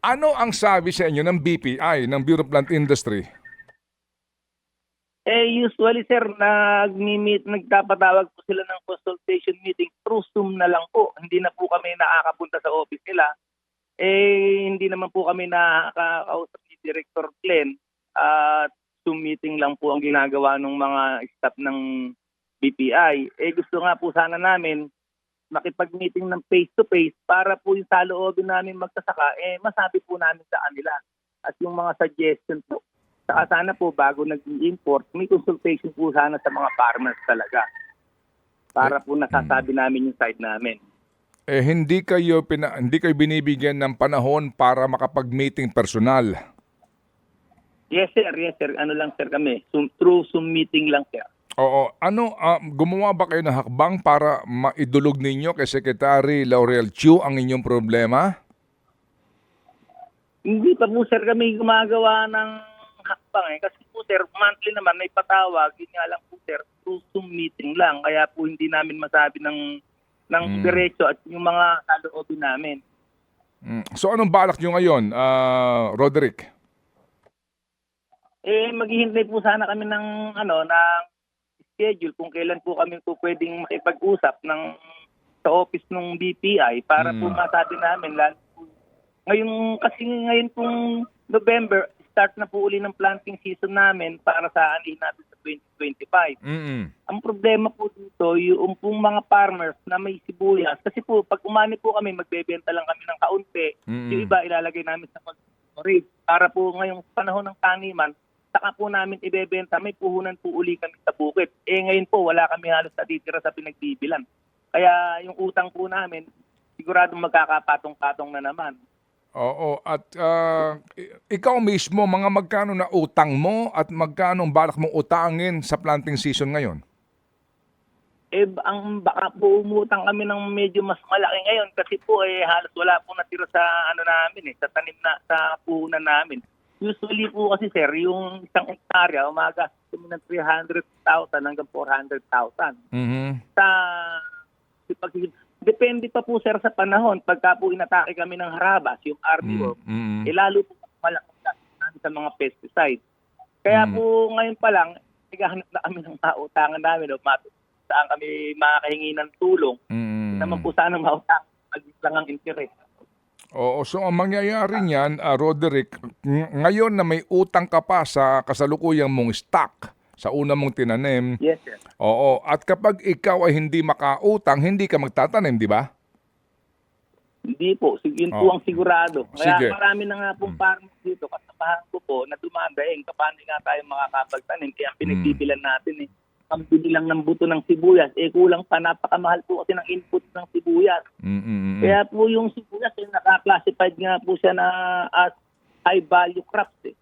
Ano ang sabi sa inyo ng BPI, ng Bureau Plant Industry? Eh, usually, sir, nag-meet, nagpapatawag po sila ng consultation meeting through Zoom na lang po. Hindi na po kami nakakapunta sa office nila. Eh, hindi naman po kami nakakausap ni Director Glenn. At Zoom meeting lang po ang ginagawa ng mga staff ng BPI. Eh, gusto nga po sana namin makipag-meeting ng face-to-face para po yung saloobin namin magkasaka, eh, masabi po namin sa kanila. At yung mga suggestion po, Saka sana po bago nag-import, may consultation po sana sa mga farmers talaga. Para po nasasabi namin yung side namin. Eh hindi kayo pina, hindi kayo binibigyan ng panahon para makapag-meeting personal. Yes sir, yes sir. Ano lang sir kami. Zoom, through Zoom meeting lang sir. Oo, ano ah, gumawa ba kayo ng hakbang para maidulog ninyo kay Secretary Laurel Chu ang inyong problema? Hindi pa po sir kami gumagawa ng hakbang eh. Kasi po sir, monthly naman may patawag. Yun nga lang po sir, through Zoom meeting lang. Kaya po hindi namin masabi ng ng Mm. diretso at yung mga saloobin namin. Mm. So anong balak nyo ngayon, ah, Roderick? Eh, maghihintay po sana kami ng, ano, ng schedule kung kailan po kami po pwedeng makipag-usap ng sa office ng BPI para po Mm. masabi namin lalo po. Ngayon, kasi ngayon pong November, start na po uli ng planting season namin para sa anihin natin sa 2025. Mm. Ang problema po dito, yung pong mga farmers na may sibuyas, kasi po pag umani po kami, magbebenta lang kami ng kaunti, Mm. yung iba ilalagay namin sa storage. Para po ngayong panahon ng taniman, saka po namin ibebenta, may puhunan po uli kami sa bukid. Eh ngayon po, wala kami halos natitira sa pinagbibilan. Kaya yung utang po namin, siguradong magkakapatong-patong na naman. Oo, at i- ikaw mismo, mga magkano na utang mo at magkano ang balak mong utangin sa planting season ngayon? Eh, ang baka po umutang kami ng medyo mas malaki ngayon kasi po eh halos wala po natira sa ano namin eh, sa tanim na sa puhunan namin. Usually po kasi sir, yung isang hektarya, umagastos kami ng 300,000 hanggang 400,000. Mhm. Sa depende pa po sir sa panahon. Pagka po inatake kami ng harabas, yung army Mm, worm, mm. eh lalo po namin sa mga pesticide. Kaya Mm. po ngayon pa lang, naghahanap na kami ng mautangan namin o saan kami makakahingi ng tulong. Mm. Naman po sana mautang, mag lang ang interest. Oo, so ang mangyayari niyan, ah, Roderick, ng- ngayon na may utang ka pa sa kasalukuyang mong stock sa una mong tinanim, Yes, sir. oo, at kapag ikaw ay hindi makautang, hindi ka magtatanim, di ba? Hindi po, yun Oh. po ang sigurado. Kaya Sige. marami na nga pong farmers dito, kasabahan ko po, na dumadaing, paano nga tayo makakapagtanim. Kaya ang pinagbibilan natin eh, pambili lang ng buto ng sibuyas, eh kulang pa, napakamahal po kasi ng input ng sibuyas. Mm, mm, mm. Kaya po yung sibuyas, eh, naka-classified nga po siya na as high value crops eh.